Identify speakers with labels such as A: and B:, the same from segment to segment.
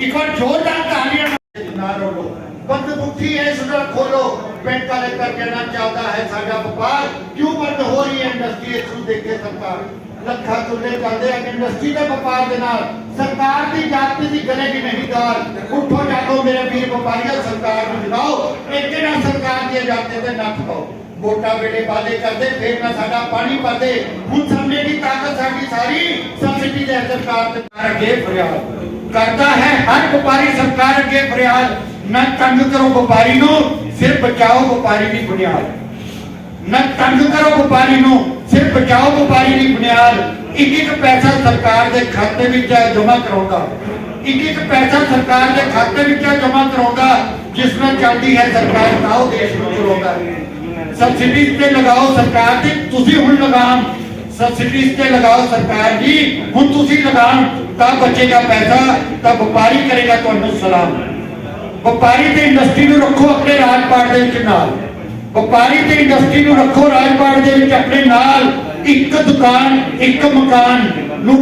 A: ਇੱਕ ਵਾਰ ਜ਼ੋਰਦਾਰ ਤਾਲੀਆਂ ਨਾ ਰੋਲੋ ਬੰਦ ਮੁੱਠੀ ਹੈ ਇਸ ਨਾਲ ਖੋਲੋ ਬੈਂਕ ਵਾਲੇ ਕਰ ਕਹਿਣਾ ਚਾਹਤਾ ਹੈ ਸਾਡਾ ਵਪਾਰ ਕਿਉਂ ਬੰਦ ਹੋ ਰਹੀ ਹੈ ਇੰਡਸਟਰੀ ਇਸ ਨੂੰ ਦੇਖ ਕੇ ਸਰਕਾਰ ਲੱਖਾਂ ਚੁੱਲੇ ਚੱਲਦੇ ਆ ਇੰਡਸਟਰੀ ਦੇ ਵਪਾਰ ਦੇ ਨਾਲ ਸਰਕਾਰ ਦੀ ਜਾਤੀ ਦੀ ਗਲੇਗੀ ਨਹੀਂ ਦਾਰ ਉੱਠੋ ਜਾਗੋ ਮੇਰੇ ਵੀਰ ਵਪਾਰੀਆਂ ਸਰਕਾਰ ਨੂੰ ਜਗਾਓ ਇੱਕ ਨਾ ਸਰਕਾਰ ਦੀ ਜਾਤੀ ਤੇ ਨੱਥ ਪਾਓ ਵੋਟਾਂ ਵੇਲੇ ਵਾਅਦੇ ਕਰਦੇ ਫੇਰ ਨਾ ਸਾਡਾ ਪਾਣੀ ਪਾਦੇ ਹੁਣ ਸਾਹਮਣੇ ਦੀ ਤਾਕਤ ਸਾਡੀ ਸਾਰੀ ਸਬਸਿਡੀ ਦੇ ਸਰਕਾਰ ਤੇ ਅੱਗੇ ਫਰਿਆਦ ਕਰਦਾ ਹੈ ਹਰ ਵਪਾਰੀ ਸਰਕਾਰ ਅੱਗੇ ਫਰਿਆਦ ਨਾ ਤੰਗ ਕਰੋ ਵਪਾਰੀ ਨੂੰ ਸਿਰ ਬਚਾਓ ਵਪਾਰੀ ਦੀ ਬੁਨਿਆਦ ਨਾ ਤੰਗ ਕਰੋ ਵਪਾਰੀ ਨੂੰ ਸਿਰ ਬਚਾਓ ਵਪਾਰੀ ਦੀ ਬੁਨਿਆਦ ਇੱਕ ਇੱਕ ਪੈਸਾ ਸਰਕਾਰ ਦੇ ਖਾਤੇ ਵਿੱਚ ਜਮ੍ਹਾਂ ਕਰਾਉਂਦਾ ਇੱਕ ਇੱਕ ਪੈਸਾ ਸਰਕਾਰ ਦੇ ਖਾਤੇ ਵਿੱਚ ਜਮ੍ਹਾਂ ਕਰਾਉਂਦਾ ਜਿਸ ਨਾਲ ਚੱਲਦੀ ਹੈ ਸਰਕਾਰ ਤਾਂ ਉਹ ਦੇਸ਼ ਨੂੰ ਚਲਾਉਂਦਾ ਸਬਸਿਡੀ ਤੇ ਲਗਾਓ ਸਰਕਾਰ ਦੀ ਤੁਸੀਂ ਹੁਣ ਲਗਾਮ ਸਬਸਿਡੀ ਤੇ ਲਗਾਓ ਸਰਕਾਰ ਜੀ ਹੁਣ ਤੁਸੀਂ ਲਗਾਮ ਤਾਂ ਬਚੇਗਾ ਪੈਸਾ, ਤਾਂ ਵਪਾਰੀ ਕਰੇਗਾ ਤੁਹਾਨੂੰ ਸਲਾਮ। ਵਪਾਰੀ ਤੇ ਇੰਡਸਟਰੀ ਨੂੰ ਰੱਖੋ ਆਪਣੇ ਰਾਜਪਾਟ ਦੇ ਵਿੱਚ ਨਾਲ। ਵਪਾਰੀ ਤੇ ਇੰਡਸਟਰੀ ਨੂੰ ਰੱਖੋ ਰਾਜਪਾਟ ਦੇ ਵਿੱਚ ਆਪਣੇ ਨਾਲ। ਇੱਕ ਦੁਕਾਨ, ਇੱਕ ਮਕਾਨ ਨੂੰ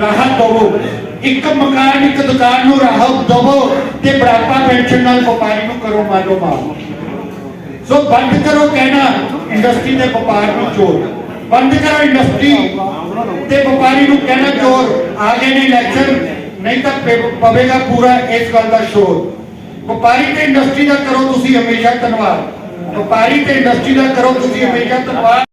A: ਰਾਹਤ ਦੇਵੋ। ਇੱਕ ਮਕਾਨ, ਇੱਕ ਦੁਕਾਨ ਨੂੰ ਰਾਹਤ ਦੇਵੋ ਤੇ ਬਰਾਬਰ ਪੈਨਸ਼ਨ ਨਾਲ ਵਪਾਰੀ ਨੂੰ ਕਰੋ ਮਾਲੋ ਮਾਲ ਸੋ ਬੰਦ ਕਰੋ ਕਹਿਣਾ ਇੰਡਸਟਰੀ ਤੇ ਵਪਾਰ ਨੂੰ ਚੋਰ ਬੰਦ ਕਰੋ ਇੰਡਸਟਰੀ ਤੇ ਵਪਾਰੀ ਨੂੰ ਕਹਿਣਾ ਚੋਰ ਆ ਗਏ ਨੇ ਇਲੈਕਸ਼ਨ ਨਹੀਂ ਤਾਂ ਪਵੇਗਾ ਪੂਰਾ ਇਸ ਗੱਲ ਦਾ ਸ਼ੋਰ। ਵਪਾਰੀ ਤੇ ਇੰਡਸਟਰੀ ਦਾ ਕਰੋ ਤੁਸੀਂ ਹਮੇਸ਼ਾ ਧੰਨਵਾਦ। ਵਪਾਰੀ ਤੇ ਇੰਡਸਟਰੀ ਦਾ ਕਰੋ ਤੁਸੀਂ ਹਮੇਸ਼ਾ ਧੰਨਵਾਦ।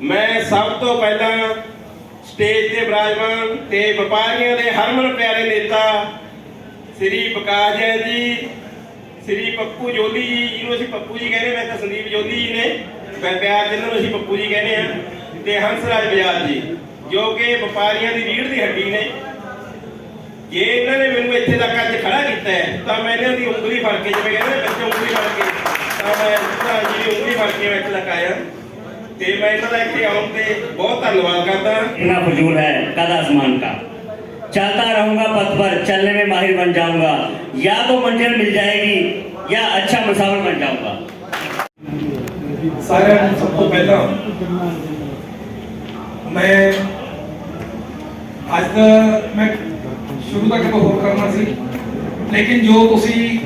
B: ਮੈਂ ਸਭ ਤੋਂ ਪਹਿਲਾਂ ਸਟੇਜ ਤੇ ਵਿਰਾਜਮਾਨ ਤੇ ਵਪਾਰੀਆਂ ਦੇ ਹਰਮਨ ਪਿਆਰੇ ਨੇਤਾ ਸ੍ਰੀ ਪ੍ਰਕਾਸ਼ ਜੈਨ ਜੀ, ਸ੍ਰੀ ਪੱਪੂ ਜੋਲੀ ਜੀ, ਜਿਹਨੂੰ ਅਸੀਂ ਪੱਪੂ ਜੀ ਕਹਿੰਦੇ, ਮੈਂ ਤਾਂ ਸੰਦੀਪ ਜੋਲੀ ਜੀ ਨੇ, ਮੈਂ ਪਿਆਰ ਜਿਹਨਾਂ ਨੂੰ ਅਸੀਂ ਪੱਪੂ ਜੀ ਕਹਿੰਦੇ ਆ ਤੇ ਹੰਸਰਾਜ ਬਜਾਜ ਜੀ, ਜੋ ਕਿ ਵਪਾਰੀਆਂ ਦੀ ਰੀੜ ਦੀ ਹੱਡੀ ਨੇ। ਜੇ ਇਹਨਾਂ ਨੇ ਮੈਨੂੰ ਇੱਥੇ ਤੱਕ ਅੱਜ ਖੜਾ ਕੀਤਾ ਹੈ, ਤਾਂ ਮੈਂ ਇਹਨਾਂ ਦੀ ਉਂਗਲੀ ਫੜ ਕੇ, ਜਿਵੇਂ ਕਹਿੰਦੇ ਬੱਚੇ ਉਂਗਲੀ ਫੜ ਕੇ, ਤਾਂ ਮੈਂ ਜੀ ਉਂਗਲੀ ਫੜ ਕੇ ਮੈਂ ਇੱਥੇ ਤੱਕ ਆਇਆ। ਤੇ ਮੈਂ ਇਹਨਾਂ ਦਾ ਇੱਥੇ ਆਉਣ ਤੇ ਬਹੁਤ ਧੰਨਵਾਦ ਕਰਦਾ
C: इतना फजूल है कद आसमान का चलता रहूंगा पथ पर चलने में माहिर बन जाऊंगा या तो मंजिल मिल जाएगी या अच्छा मुसाफिर बन जाऊंगा
D: ਸਾਰਿਆਂ ਨੂੰ ਸਭ ਤੋਂ ਪਹਿਲਾਂ ਮੈਂ ਅੱਜ ਦਾ ਮੈਂ ਸ਼ੁਰੂ ਤੱਕ ਤਾਂ ਹੋਰ ਕਰਨਾ ਸੀ ਲੇਕਿਨ ਜੋ ਤੁਸੀਂ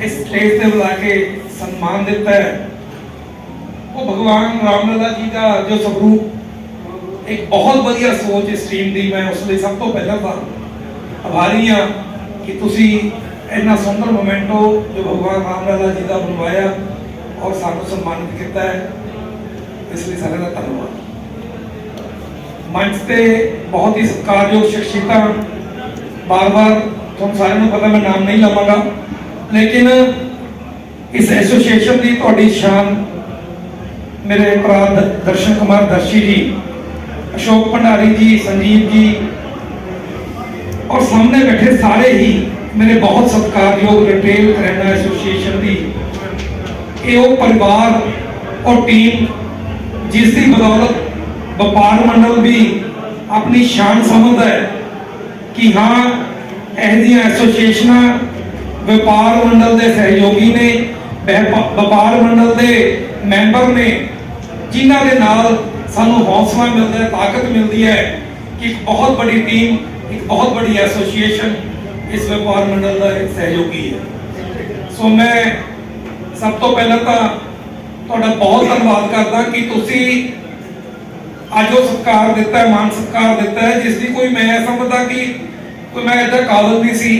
D: ਇਸ ਸਟੇਜ ਤੇ ਬੁਲਾ ਕੇ ਸਨਮਾਨ ਦਿੱਤਾ ਹੈ ਉਹ ਭਗਵਾਨ ਰਾਮਲਲਾ ਜੀ ਦਾ ਜੋ ਸਵਰੂਪ, ਇੱਕ ਬਹੁਤ ਵਧੀਆ ਸੋਚ ਇਸ ਟੀਮ ਦੀ ਮੈਂ ਉਸ ਲਈ ਸਭ ਤੋਂ ਪਹਿਲਾਂ ਤਾਂ ਆਭਾਰੀ ਹਾਂ ਕਿ ਤੁਸੀਂ ਇੰਨਾ ਸੁੰਦਰ ਮੋਮੈਂਟੋ ਜੋ ਭਗਵਾਨ ਰਾਮਲਲਾ ਜੀ ਦਾ ਬਣਵਾਇਆ ਔਰ ਸਾਨੂੰ ਸਨਮਾਨਿਤ ਕੀਤਾ ਹੈ, ਇਸ ਲਈ ਸਾਰਿਆਂ ਦਾ ਧੰਨਵਾਦ। ਮੰਚ ਤੇ ਬਹੁਤ ਹੀ ਸਤਿਕਾਰਯੋਗ ਸ਼ਖਸੀਅਤਾਂ, ਬਾਰ-ਬਾਰ ਤੁਹਾਨੂੰ ਸਾਰਿਆਂ ਨੂੰ ਪਤਾ ਮੈਂ ਨਾਮ ਨਹੀਂ ਲਵਾਂਗਾ, ਲੇਕਿਨ ਇਸ ਐਸੋਸੀਏਸ਼ਨ ਦੀ ਤੁਹਾਡੀ ਸ਼ਾਨ ਮੇਰੇ ਭਰਾ ਦਰਸ਼ਨ ਕੁਮਾਰ ਦਰਸ਼ੀ ਜੀ, ਅਸ਼ੋਕ ਭੰਡਾਰੀ ਜੀ, ਸੰਜੀਵ ਜੀ, ਔਰ ਸਾਹਮਣੇ ਬੈਠੇ ਸਾਰੇ ਹੀ ਮੇਰੇ ਬਹੁਤ ਸਤਿਕਾਰਯੋਗ ਰਿਟੇਲ ਕਰਿਆਨਾ ਐਸੋਸੀਏਸ਼ਨ ਦੀ ਇਹ ਉਹ ਪਰਿਵਾਰ ਔਰ ਟੀਮ ਜਿਸ ਦੀ ਬਦੌਲਤ ਵਪਾਰ ਮੰਡਲ ਵੀ ਆਪਣੀ ਸ਼ਾਨ ਸਮਝਦਾ ਹੈ ਕਿ ਹਾਂ, ਇਹ ਜਿਹੀਆਂ ਐਸੋਸੀਏਸ਼ਨਾਂ ਵਪਾਰ ਮੰਡਲ ਦੇ ਸਹਿਯੋਗੀ ਨੇ ਵਪਾਰ ਮੰਡਲ ਦੇ ਮੈਂਬਰ ਨੇ ਜਿਨ੍ਹਾਂ ਦੇ ਨਾਲ ਸਾਨੂੰ ਹੌਸਲਾ ਮਿਲਦਾ ਹੈ, ਤਾਕਤ ਮਿਲਦੀ ਹੈ ਕਿ ਇੱਕ ਬਹੁਤ ਵੱਡੀ ਟੀਮ ਇੱਕ ਬਹੁਤ ਵੱਡੀ ਐਸੋਸੀਏਸ਼ਨ ਇਸ ਵਪਾਰ ਮੰਡਲ ਦਾ ਇੱਕ ਸਹਿਯੋਗੀ ਹੈ। ਸੋ ਮੈਂ ਸਭ ਤੋਂ ਪਹਿਲਾਂ ਤਾਂ ਤੁਹਾਡਾ ਬਹੁਤ ਧੰਨਵਾਦ ਕਰਦਾ ਕਿ ਤੁਸੀਂ ਅੱਜ ਉਹ ਸਤਿਕਾਰ ਦਿੱਤਾ ਹੈ ਮਾਨ ਸਤਿਕਾਰ ਦਿੱਤਾ ਹੈ, ਜਿਸ ਦੀ ਕੋਈ ਮੈਂ ਸਮਝਦਾ ਕਿ ਕੋਈ ਮੈਂ ਇਹਦਾ ਕਾਬਲ ਨਹੀਂ ਸੀ,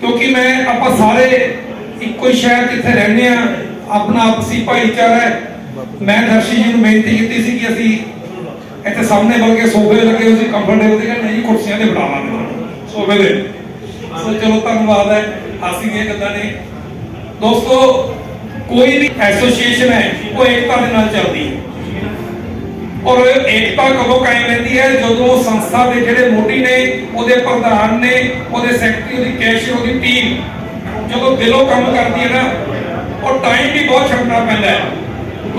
D: ਕਿਉਂਕਿ ਮੈਂ ਆਪਾਂ ਸਾਰੇ ਇੱਕੋ ਹੀ ਸ਼ਹਿਰ 'ਚ ਇੱਥੇ ਰਹਿੰਦੇ ਆ ਆਪਣਾ ਆਪਸੀ ਭਾਈਚਾਰਾ ਹੈ ਮੈਂ ਦਰਸ਼ੀ ਜੀ ਨੂੰ ਬੇਨਤੀ ਕੀਤੀ ਸੀ ਕਿ ਅਸੀਂ ਇੱਥੇ ਸਾਹਮਣੇ ਬਲਕਿ ਸੋਫੇ ਲੱਗੇ ਹੋਏ ਸੀ ਕੰਫਰਟੇਬਲ ਸੀਗੇ। ਨਹੀਂ ਕੁਰਸੀਆਂ ਤੇ ਬਿਠਾਵਾਂਗੇ। ਸੋਫੇ ਦੇ। ਸੋ ਚਲੋ, ਧੰਨਵਾਦ ਹੈ। ਹਾਸੀ ਦੀਆਂ ਗੱਲਾਂ ਨੇ। ਦੋਸਤੋ, ਕੋਈ ਵੀ ਐਸੋਸੀਏਸ਼ਨ ਹੈ, ਉਹ ਏਕਤਾ ਦੇ ਨਾਲ ਚੱਲਦੀ ਹੈ। ਔਰ ਏਕਤਾ ਕਦੋਂ ਕਾਇਮ ਰਹਿੰਦੀ ਹੈ? ਜਦੋਂ ਸੰਸਥਾ ਦੇ ਜਿਹੜੇ ਮੋਢੀ ਨੇ, ਉਹਦੇ ਪ੍ਰਧਾਨ ਨੇ, ਉਹਦੇ ਸੈਕਟਰੀ ਉਹਦੀ ਕੈਸ਼ੀਅਰ ਉਹਦੀ ਟੀਮ ਜਦੋਂ ਦਿਲੋਂ ਕੰਮ ਕਰਦੀ ਹੈ ਨਾ, ਉਹ ਟਾਈਮ ਵੀ ਬਹੁਤ ਛੱਡਣਾ ਪੈਂਦਾ ਹੈ।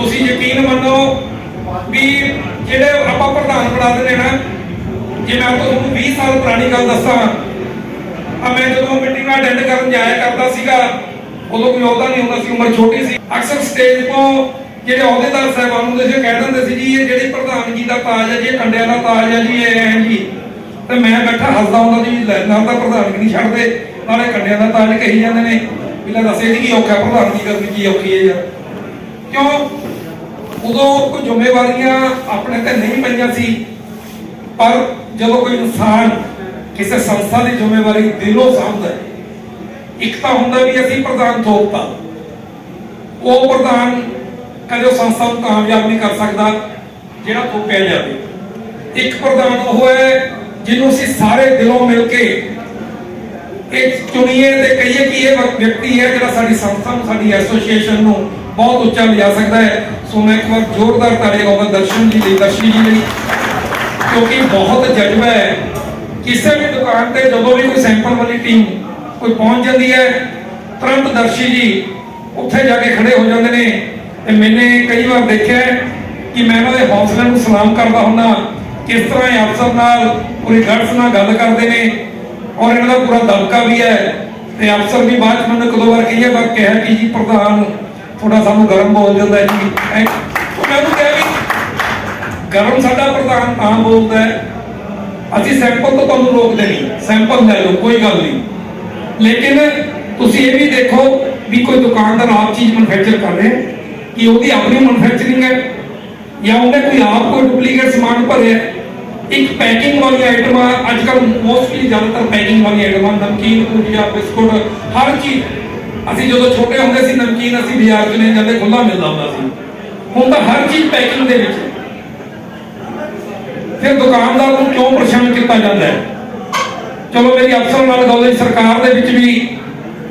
D: ਤੁਸੀਂ ਯਕੀਨ ਮੰਨੋ ਵੀ ਜਿਹੜੇ ਆਪਾਂ ਪ੍ਰਧਾਨ ਬਣਾ ਦਿੰਦੇ ਨਾ, ਜੇ ਮੈਂ ਤੁਹਾਨੂੰ 20 ਸਾਲ ਪੁਰਾਣੀ ਗੱਲ ਦੱਸਾਂ ਆ ਮੈਂ ਜਦੋਂ ਮੀਟਿੰਗਾਂ ਅਟੈਂਡ ਕਰਨ ਜਾਇਆ ਕਰਦਾ ਸੀਗਾ, ਉਦੋਂ ਕੋਈ ਅਹੁਦਾ ਨਹੀਂ ਹੁੰਦਾ ਸੀ, ਉਮਰ ਛੋਟੀ ਸੀ। ਅਕਸਰ ਸਟੇਜ ਤੋਂ ਜਿਹੜੇ ਅਹੁਦੇਦਾਰ ਸਾਹਿਬਾਨ ਹੁੰਦੇ ਸੀ ਕਹਿ ਦਿੰਦੇ ਸੀ ਜੀ, ਇਹ ਜਿਹੜੀ ਪ੍ਰਧਾਨਗੀ ਦਾ ਤਾਜ ਹੈ ਜੀ ਕੰਡਿਆਂ ਦਾ ਤਾਜ ਹੈ ਜੀ, ਇਹ ਹੈ ਜੀ। ਤੇ ਮੈਂ ਬੈਠਾ ਹੱਸਦਾ ਹੁੰਦਾ ਜੀ, ਲੈ ਨਾਲ ਤਾਂ ਪ੍ਰਧਾਨਗੀ ਨਹੀਂ ਛੱਡਦੇ, ਨਾਲੇ ਕੰਡਿਆਂ ਦਾ ਤਾਜ ਕਹੀ ਜਾਂਦੇ ਨੇ। ਵੀ ਲੈ ਦੱਸ ਇਹਦੀ ਕੀ ਔਖਾ ਪ੍ਰਧਾਨਗੀ ਕਰਨੀ ਕੀ ਔਖੀ ਹੈ ਯਾਰ? ਕਿਉਂ? ਉਦੋਂ ਕੋਈ ਜ਼ਿੰਮੇਵਾਰੀਆਂ ਆਪਣੇ ਤੇ ਨਹੀਂ ਪਈਆਂ ਸੀ, ਪਰ ਜਦੋਂ ਕੋਈ ਇਨਸਾਨ ਕਿਸੇ ਸੰਸਥਾ ਦੀ ਜ਼ਿੰਮੇਵਾਰੀ ਦਿਲੋਂ ਸਾਂਭਦਾ ਇੱਕ ਤਾਂ ਹੁੰਦਾ ਵੀ ਅਸੀਂ ਪ੍ਰਧਾਨ ਥੋਪਤਾ। ਉਹ ਪ੍ਰਧਾਨ ਕਦੇ ਸੰਸਥਾ ਨੂੰ ਕਾਮਯਾਬ ਨਹੀਂ ਕਰ ਸਕਦਾ, ਜਿਹੜਾ ਥੋਪਿਆ ਜਾਵੇ। ਇੱਕ ਪ੍ਰਧਾਨ ਉਹ ਹੈ ਜਿਹਨੂੰ ਅਸੀਂ ਸਾਰੇ ਦਿਲੋਂ ਮਿਲ ਕੇ ਇਹ ਚੁਣੀਏ ਤੇ ਕਹੀਏ ਕਿ ਇਹ ਵਿਅਕਤੀ ਹੈ ਜਿਹੜਾ ਸਾਡੀ ਸੰਸਥਾ ਨੂੰ, ਸਾਡੀ ਐਸੋਸੀਏਸ਼ਨ ਨੂੰ ਬਹੁਤ ਉੱਚਾ ਲਿਜਾ ਸਕਦਾ ਹੈ। ਸੋ ਮੈਂ ਇੱਕ ਵਾਰ ਜ਼ੋਰਦਾਰ ਤਾੜੀ ਲਾਉਂਦਾ ਦਰਸ਼ਨ ਜੀ ਲਈ, ਦਰਸ਼ਨੀ ਜੀ ਲਈ। ਕਿਉਂਕਿ ਬਹੁਤ ਜਜ਼ਬਾ ਹੈ। ਕਿਸੇ ਵੀ ਦੁਕਾਨ ਤੇ ਜਦੋਂ ਵੀ ਕੋਈ ਸੈਂਪਲ ਵਾਲੀ ਟੀਮ ਕੋਈ ਪਹੁੰਚ ਜਾਂਦੀ ਹੈ, ਤੁਰੰਤ ਦਰਸ਼ੀ ਜੀ ਉੱਥੇ ਜਾ ਕੇ ਖੜੇ ਹੋ ਜਾਂਦੇ ਨੇ। ਤੇ ਮੈਨੇ ਕਈ ਵਾਰ ਦੇਖਿਆ ਕਿ ਮੈਂ ਇਹਨਾਂ ਦੇ ਹੌਸਲੇ ਨੂੰ ਸਲਾਮ ਕਰਦਾ ਹੁੰਦਾ, ਕਿਸ ਤਰ੍ਹਾਂ ਇਹ ਅਫਸਰ ਨਾਲ ਪੂਰੀ ਗੜਸ ਨਾਲ ਗੱਲ ਕਰਦੇ ਨੇ। ਔਰ ਇਹਨਾਂ ਦਾ ਪੂਰਾ ਦਬਕਾ ਵੀ ਹੈ। ਤੇ ਅਫਸਰ ਵੀ ਬਾਅਦ 'ਚ ਮੈਨੂੰ ਇੱਕ ਦੋ ਵਾਰ ਕਹੀਏ ਪਰ ਕਿਹਾ ਕਿ ਜੀ ਪ੍ਰਧਾਨ ਥੋੜਾ ਸਾਨੂੰ ਗਰਮ ਬੋਲ ਜਾਂਦਾ ਜੀ। ਐਂ- ਉਹ ਮੈਂ ਵੀ ਗਰਮ ਸਾਡਾ ਪ੍ਰਧਾਨ ਤਾਂ ਬੋਲਦਾ ਹੈ। ਅਸੀਂ ਸੈਂਪਲ ਤੋਂ ਤੁਹਾਨੂੰ ਰੋਕਦੇ ਨਹੀਂ ਸੈਂਪਲ ਲੈ ਲਓ, ਕੋਈ ਗੱਲ ਨਹੀਂ। ਲੇਕਿਨ ਤੁਸੀਂ ਇਹ ਵੀ ਦੇਖੋ ਵੀ ਕੋਈ ਦੁਕਾਨਦਾਰ ਆਪ ਚੀਜ਼ ਮੈਨੂਫੈਕਚਰ ਕਰ ਰਿਹਾ ਕਿ ਉਹਦੀ ਆਪਣੀ ਮੈਨੂਫੈਕਚਰਿੰਗ ਹੈ ਜਾਂ ਉਹਨੇ ਕੋਈ ਆਪ ਕੋਈ ਡੁਪਲੀਕੇਟ ਸਮਾਨ ਭਰਿਆ ਇੱਕ ਪੈਕਿੰਗ ਵਾਲੀ ਆਈਟਮਾਂ ਅੱਜ ਕੱਲ ਮੋਸਟਲੀ ਜ਼ਿਆਦਾਤਰ ਪੈਕਿੰਗ ਵਾਲੀ ਆਈਟਮਾਂ ਨਮਕੀਨ, ਭੁਜੀਆ, ਬਿਸਕੁਟ, ਹਰ ਚੀਜ਼। ਅਸੀਂ ਜਦੋਂ ਛੋਟੇ ਹੁੰਦੇ ਸੀ, ਨਮਕੀਨ ਅਸੀਂ ਬਾਜ਼ਾਰ 'ਚ ਲੈ ਜਾਂਦੇ ਖੁੱਲਾ ਮਿਲਦਾ ਹੁੰਦਾ ਸੀ। ਹੁਣ ਤਾਂ ਹਰ ਚੀਜ਼ ਪੈਕਿੰਗ ਦੇ ਵਿੱਚ। ਫਿਰ ਦੁਕਾਨਦਾਰ ਨੂੰ ਕਿਉਂ ਪਰੇਸ਼ਾਨ ਕੀਤਾ ਜਾਂਦਾ ਹੈ? ਚਲੋ ਮੇਰੀ ਅਫਸਰ ਨਾਲ ਗੱਲ ਸਰਕਾਰ ਦੇ ਵਿੱਚ ਵੀ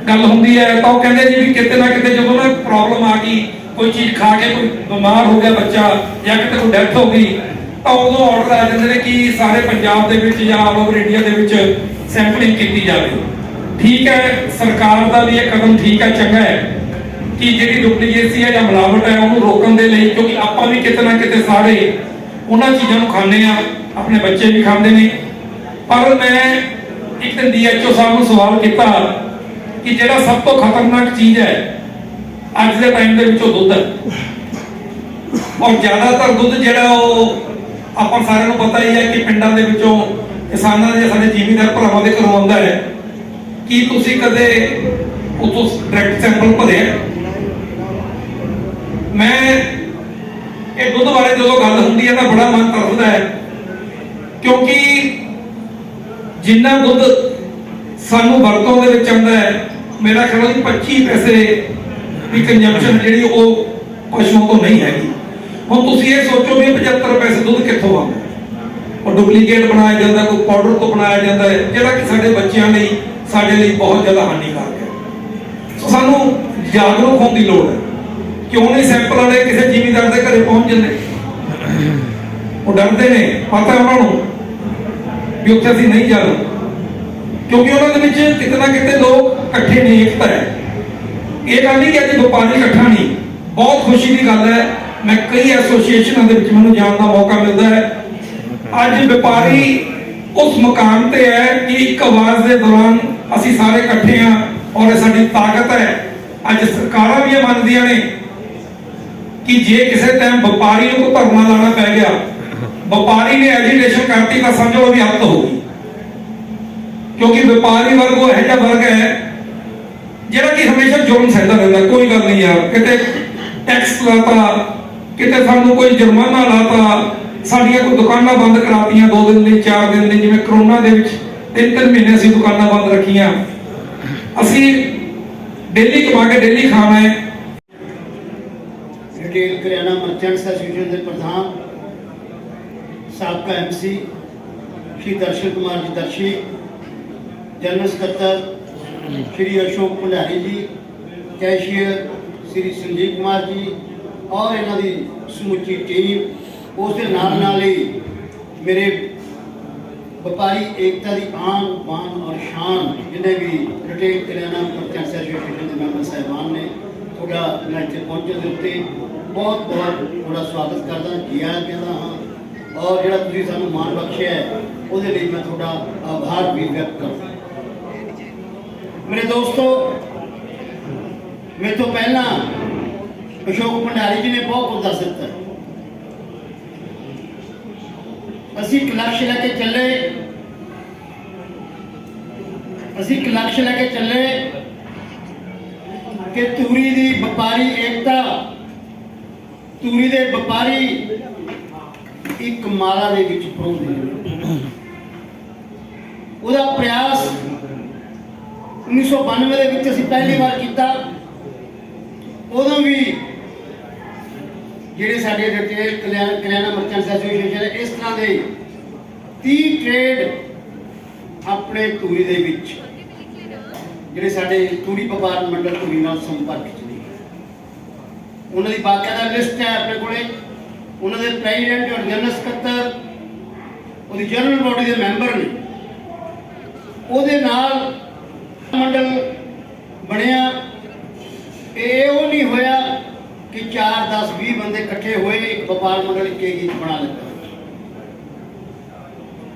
D: ਗੱਲ ਹੁੰਦੀ ਹੈ, ਤਾਂ ਉਹ ਕਹਿੰਦੇ ਜੀ ਵੀ ਕਿਤੇ ਨਾ ਕਿਤੇ ਜਦੋਂ ਨਾ ਪ੍ਰੋਬਲਮ ਆ ਗਈ, ਕੋਈ ਚੀਜ਼ ਖਾ ਕੇ ਕੋਈ ਬਿਮਾਰ ਹੋ ਗਿਆ ਬੱਚਾ ਜਾਂ ਕਿਤੇ ਕੋਈ ਡੈਥ ਹੋ ਗਈ, ਤਾਂ ਉਦੋਂ ਆਰਡਰ ਆ ਜਾਂਦੇ ਨੇ ਕਿ ਸਾਰੇ ਪੰਜਾਬ ਦੇ ਵਿੱਚ ਜਾਂ ਆਲ ਓਵਰ ਇੰਡੀਆ ਦੇ ਵਿੱਚ ਸੈਂਪਲਿੰਗ ਕੀਤੀ ਜਾਵੇ। ਠੀਕ ਹੈ, ਸਰਕਾਰ ਦਾ ਵੀ ਇਹ ਕਦਮ ਠੀਕ ਹੈ, ਚੰਗਾ ਹੈ। ਕਿ ਜਿਹੜੀ ਡੁਪਲੀਕੇਸੀ ਹੈ ਜਾਂ ਮਿਲਾਵਟ ਹੈ, ਉਹਨੂੰ ਰੋਕਣ ਦੇ ਲਈ, ਕਿਉਂਕਿ ਆਪਾਂ ਵੀ ਕਿਤੇ ਨਾ ਕਿਤੇ ਸਾਰੇ ਉਹਨਾਂ ਚੀਜ਼ਾਂ ਨੂੰ ਖਾਂਦੇ ਆ ਆਪਣੇ ਬੱਚੇ ਵੀ ਖਾਂਦੇ ਨੇ। ਪਰ ਮੈਂ ਇੱਕ ਦਿਨ ਡੀਐਚਓ ਸਾਹਿਬ ਨੂੰ ਸਵਾਲ ਕੀਤਾ ਕਿ ਜਿਹੜਾ ਸਭ ਤੋਂ ਖਤਰਨਾਕ ਚੀਜ਼ ਹੈ, ਅੱਜ ਦੇ ਟਾਈਮ ਦੇ ਵਿੱਚੋਂ ਦੁੱਧ ਹੈ। ਔਰ ਜ਼ਿਆਦਾਤਰ ਦੁੱਧ ਜਿਹੜਾ ਉਹ ਆਪਾਂ ਸਾਰਿਆਂ ਨੂੰ ਪਤਾ ਹੀ ਹੈ ਕਿ ਪਿੰਡਾਂ ਦੇ ਵਿੱਚੋਂ ਕਿਸਾਨਾਂ ਦੇ ਸਾਡੇ ਜ਼ਿਮੀਂਦਾਰ ਭਰਾਵਾਂ ਦੇ ਘਰੋਂ ਆਉਂਦਾ ਹੈ। ਕੀ ਤੁਸੀਂ ਕਦੇ ਉਤੋਂ ਡਾਇਰੈਕਟ ਸੈਂਪਲ ਭਰਿਆ? ਮੈਂ ਇਹ ਦੁੱਧ ਬਾਰੇ ਜਦੋਂ ਗੱਲ ਹੁੰਦੀ ਹੈ ਤਾਂ ਬੜਾ ਮਨ ਤਰਸਦਾ ਹੈ। ਕਿਉਂਕਿ ਜਿੰਨਾ ਦੁੱਧ ਸਾਨੂੰ ਵਰਤੋਂ ਦੇ ਵਿੱਚ ਆਉਂਦਾ ਹੈ, ਮੇਰਾ ਖਿਆਲ ਹੈ 25 ਪੈਸੇ ਦੀ ਕੰਜੰਪਸ਼ਨ ਜਿਹੜੀ ਉਹ ਪਸ਼ੂਆਂ ਤੋਂ ਨਹੀਂ ਹੈਗੀ। ਹੁਣ ਤੁਸੀਂ ਇਹ ਸੋਚੋ ਵੀ 75 ਪੈਸੇ ਦੁੱਧ ਕਿੱਥੋਂ ਆਉਂਦਾ ਉਹ ਡੁਪਲੀਕੇਟ ਬਣਾਇਆ ਜਾਂਦਾ, ਕੋਈ ਪਾਊਡਰ ਤੋਂ ਬਣਾਇਆ ਜਾਂਦਾ ਹੈ, ਜਿਹੜਾ ਕਿ ਸਾਡੇ ਬੱਚਿਆਂ ਲਈ ਸਾਡੇ ਲਈ ਬਹੁਤ ਜ਼ਿਆਦਾ ਹਾਨੀਕਾਰਕ ਹੈ। ਸੋ ਸਾਨੂੰ ਜਾਗਰੂਕ ਹੋਣ ਦੀ ਲੋੜ ਹੈ। ਕਿਉਂ ਨਹੀਂ ਸੈਂਪਲ ਵਾਲੇ ਕਿਸੇ ਜ਼ਿਮੀਂਦਾਰ ਦੇ ਘਰੇ ਪਹੁੰਚ ਜਾਂਦੇ? ਉਹ ਡਰਦੇ ਨੇ, ਪਤਾ ਉਹਨਾਂ ਨੂੰ ਵੀ ਉੱਥੇ ਅਸੀਂ ਨਹੀਂ ਜਾਣਾ। ਕਿਉਂਕਿ ਉਹਨਾਂ ਦੇ ਵਿੱਚ ਕਿਤੇ ਕਿਤੇ ਲੋਕ ਇਕੱਠੇ ਨੇ, ਏਕਤਾ ਹੈ। ਇਹ ਗੱਲ ਨਹੀਂ ਕਿ ਅੱਜ ਵਪਾਰੀ ਇਕੱਠਾ ਨਹੀਂ। ਬਹੁਤ ਖੁਸ਼ੀ ਦੀ ਗੱਲ ਹੈ। ਮੈਂ ਕਈ ਐਸੋਸੀਏਸ਼ਨਾਂ ਦੇ ਵਿੱਚ ਮੈਨੂੰ ਜਾਣ ਦਾ ਮੌਕਾ ਮਿਲਦਾ ਹੈ। ਅੱਜ ਵਪਾਰੀ ਉਸ ਮੁਕਾਮ ਤੇ ਹੈ ਕਿ ਇੱਕ ਆਵਾਜ਼ ਦੇ ਦੌਰਾਨ ਅਸੀਂ ਸਾਰੇ ਇਕੱਠੇ ਹਾਂ ਔਰ ਇਹ ਸਾਡੀ ਤਾਕਤ ਹੈ। ਅੱਜ ਸਰਕਾਰਾਂ ਵੀ ਮੰਨਦੀਆਂ ਨੇ ਕਿ ਜੇ ਕਿਸੇ ਟਾਈਮ ਵਪਾਰੀ ਨੂੰ ਕੋਈ ਧਰਨਾ ਲਾਣਾ ਪੈ ਗਿਆ, ਵਪਾਰੀ ਨੇ ਐਜੀਟੇਸ਼ਨ ਕਰਤੀ ਤਾਂ ਸਮਝੋ ਉਹ ਹੱਦ ਹੋ ਗਈ। ਕਿਉਂਕਿ ਵਪਾਰੀ ਵਰਗ ਉਹ ਇਹੋ ਜਿਹਾ ਵਰਗ ਹੈ, ਜਿਹੜਾ ਕਿ ਹਮੇਸ਼ਾ ਜੁਰਮ ਸਹਿੰਦਾ ਰਹਿੰਦਾ, ਕੋਈ ਗੱਲ ਨਹੀਂ ਯਾਰ, ਕਿਤੇ ਟੈਕਸ ਲਾਤਾ, ਕਿਤੇ ਸਾਨੂੰ ਕੋਈ ਜੁਰਮਾਨਾ ਲਾਤਾ, ਸਾਡੀਆਂ ਕੋਈ ਦੁਕਾਨਾਂ ਬੰਦ ਕਰਾਤੀਆਂ ਦੋ ਦਿਨ ਲਈ, ਚਾਰ ਦਿਨ ਲਈ, ਜਿਵੇਂ ਕਰੋਨਾ ਦੇ ਵਿੱਚ। ਤਿੰਨ ਤਿੰਨ ਮਹੀਨੇ ਅਸੀਂ ਦੁਕਾਨਾਂ ਬੰਦ ਰੱਖੀਆਂ। ਅਸੀਂ ਡੇਲੀ ਕਮਾ ਕੇ ਡੇਲੀ ਖਾਣਾ ਹੈ।
E: ਰਿਟੇਲ ਕਰਿਆਨਾ ਮਰਚੈਂਟਸ ਐਸੋਸੀਏਸ਼ਨ ਦੇ ਪ੍ਰਧਾਨ, ਸਾਬਕਾ ਐਮਸੀ ਸ਼੍ਰੀ ਦਰਸ਼ਨ ਕੁਮਾਰ ਜੀ ਦਰਸ਼ੀ ਜਨਰਲ ਸਕੱਤਰ ਸ਼੍ਰੀ ਅਸ਼ੋਕ ਭੰਡਾਰੀ ਜੀ ਕੈਸ਼ੀਅਰ ਸ਼੍ਰੀ ਸੰਜੀਵ ਕੁਮਾਰ ਜੀ ਔਰ ਇਹਨਾਂ ਦੀ ਸਮੁੱਚੀ ਟੀਮ ਉਸ ਦੇ ਨਾਲ ਨਾਲ ਹੀ ਮੇਰੇ ਵਪਾਰੀ ਏਕਤਾ ਦੀ ਆਨ ਬਾਨ ਔਰ ਸ਼ਾਨ ਜਿੰਨੇ ਵੀ ਰਿਟੇਲ ਕਰਿਆਨਾ ਮਰਚੈਂਟਸ ਐਸੋਸੀਏਸ਼ਨ ਦੇ ਮੈਂਬਰ ਸਾਹਿਬਾਨ ਨੇ, ਤੁਹਾਡਾ ਮੈਂ ਇੱਥੇ ਪਹੁੰਚਣ ਦੇ ਉੱਤੇ ਬਹੁਤ ਬਹੁਤ ਤੁਹਾਡਾ ਸਵਾਗਤ ਕਰਦਾ ਜੀ ਆਇਆਂ ਕਹਿੰਦਾ ਹਾਂ। ਔਰ ਜਿਹੜਾ ਤੁਸੀਂ ਸਾਨੂੰ ਮਾਣ ਬਖਸ਼ਿਆ ਹੈ, ਉਹਦੇ ਲਈ ਮੈਂ ਤੁਹਾਡਾ ਆਭਾਰ ਵੀ ਵਿਅਕਤ ਕਰਦਾ ਮੇਰੇ ਦੋਸਤੋ, ਮੇਰੇ ਤੋਂ ਪਹਿਲਾਂ ਅਸ਼ੋਕ ਭੰਡਾਰੀ ਜੀ ਨੇ ਬਹੁਤ ਕੁਝ ਦੱਸ ਦਿੱਤਾ ਹੈ। ਅਸੀਂ ਇੱਕ ਲਕਸ਼ ਲੈ ਕੇ ਚੱਲੇ। ਅਸੀਂ ਇੱਕ ਲਕਸ਼ ਲੈ ਕੇ ਚੱਲੇ ਕਿ ਤੂਰੀ ਦੀ ਵਪਾਰੀ ਏਕਤਾ, ਤੂਰੀ ਦੇ ਵਪਾਰੀ ਇੱਕ ਮਾਲਾ ਦੇ ਵਿੱਚ ਪਰੋਂਦੇ ਉਹਦਾ ਪ੍ਰਯਾਸ 1992 ਦੇ ਵਿੱਚ ਅਸੀਂ ਪਹਿਲੀ ਵਾਰ ਕੀਤਾ। ਉਦੋਂ ਵੀ ਜਿਹੜੇ ਸਾਡੇ ਰਿਟੇਲ ਕਲਿਆਣ ਕਲਿਆਣਾ ਮਰਚੈਂਟਸ ਐਸੋਸੀਏਸ਼ਨ ਇਸ ਤਰ੍ਹਾਂ ਦੇ 30 ਟ੍ਰੇਡ ਆਪਣੇ ਧੂਰੀ ਦੇ ਵਿੱਚ ਜਿਹੜੇ ਸਾਡੇ ਧੂਰੀ ਵਪਾਰ ਮੰਡਲ ਧੂਰੀ ਨਾਲ ਸੰਪਰਕ ਚ ਨੇ। ਉਹਨਾਂ ਦੀ ਬਾਕਾਇਦਾ ਲਿਸਟ ਹੈ ਆਪਣੇ ਕੋਲੇ। ਉਹਨਾਂ ਦੇ ਪ੍ਰੈਜ਼ੀਡੈਂਟ ਔਰ ਜਨਰਲ ਸਕੱਤਰ ਉਹਦੀ ਜਨਰਲ ਬੋਡੀ ਦੇ ਮੈਂਬਰ ਨੇ। ਉਹਦੇ ਨਾਲ ਮੰਡਲ ਬਣਿਆ। ਇਹ ਉਹ ਨਹੀਂ ਹੋਇਆ ਕਿ 4 10 20 ਬੰਦੇ ਇਕੱਠੇ ਹੋਏ, ਇੱਕ ਵਪਾਰ ਮੰਡਲ ਇੱਕ ਬਣਾ ਲਿੱਤਾ।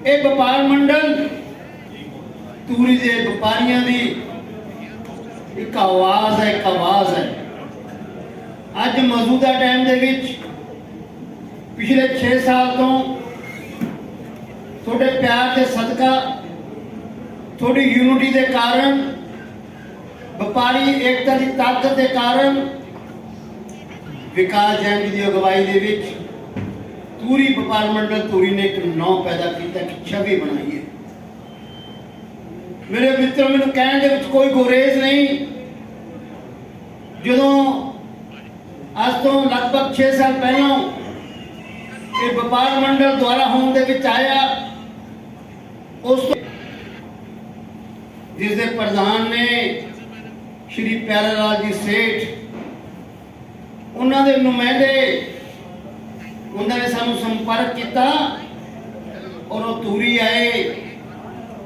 E: ਇਹ ਵਪਾਰ ਮੰਡਲ ਤੂਰੀ ਦੇ ਵਪਾਰੀਆਂ ਦੀ ਇੱਕ ਆਵਾਜ਼ ਹੈ, ਇੱਕ ਆਵਾਜ਼ ਹੈ। ਅੱਜ ਮੌਜੂਦਾ ਟਾਈਮ ਦੇ ਵਿੱਚ ਪਿਛਲੇ 6 ਸਾਲ ਤੋਂ ਤੁਹਾਡੇ ਪਿਆਰ ਦੇ ਸਦਕਾ, ਤੁਹਾਡੀ ਯੂਨਿਟੀ ਦੇ ਕਾਰਨ, ਵਪਾਰੀ ਏਕਤਾ ਦੀ ਤਾਕਤ ਦੇ ਕਾਰਨ ਵਿਕਾਸ ਜੈਨ ਜੀ ਦੀ ਅਗਵਾਈ ਦੇ ਵਿੱਚ ਪੂਰੀ ਵਪਾਰ ਮੰਡਲ ਧੂਰੀ ਨੇ ਇੱਕ ਨੌ ਪੈਦਾ ਕੀਤਾ, ਇੱਕ ਛਵੀ ਬਣਾਈ ਹੈ। ਮੇਰੇ ਮਿੱਤਰ, ਮੈਨੂੰ ਕਹਿਣ ਦੇ ਵਿੱਚ ਕੋਈ ਗੁਰੇਜ਼ ਨਹੀਂ। ਜਦੋਂ ਅੱਜ ਤੋਂ ਲਗਭਗ 6 ਸਾਲ ਪਹਿਲਾਂ ਇਹ ਵਪਾਰ ਮੰਡਲ ਦੁਆਰਾ ਹੋਣ ਦੇ ਵਿੱਚ ਆਇਆ, ਉਸ ਤੋਂ ਜਿਸ ਦੇ ਪ੍ਰਧਾਨ ਨੇ ਸ਼੍ਰੀ ਪਿਆਰਾ ਲਾਲ ਜੀ ਸੇਠ ਉਹਨਾਂ ਦੇ ਨੁਮਾਇੰਦੇ ਉਹਨਾਂ ਨੇ ਸਾਨੂੰ ਸੰਪਰਕ ਕੀਤਾ ਔਰ ਉਹ ਤੂਰੀ ਆਏ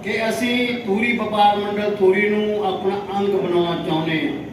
E: ਕਿ ਅਸੀਂ ਤੂਰੀ ਵਪਾਰ ਮੰਡਲ ਤੂਰੀ ਨੂੰ ਆਪਣਾ ਅੰਗ ਬਣਾਉਣਾ ਚਾਹੁੰਦੇ ਹਾਂ।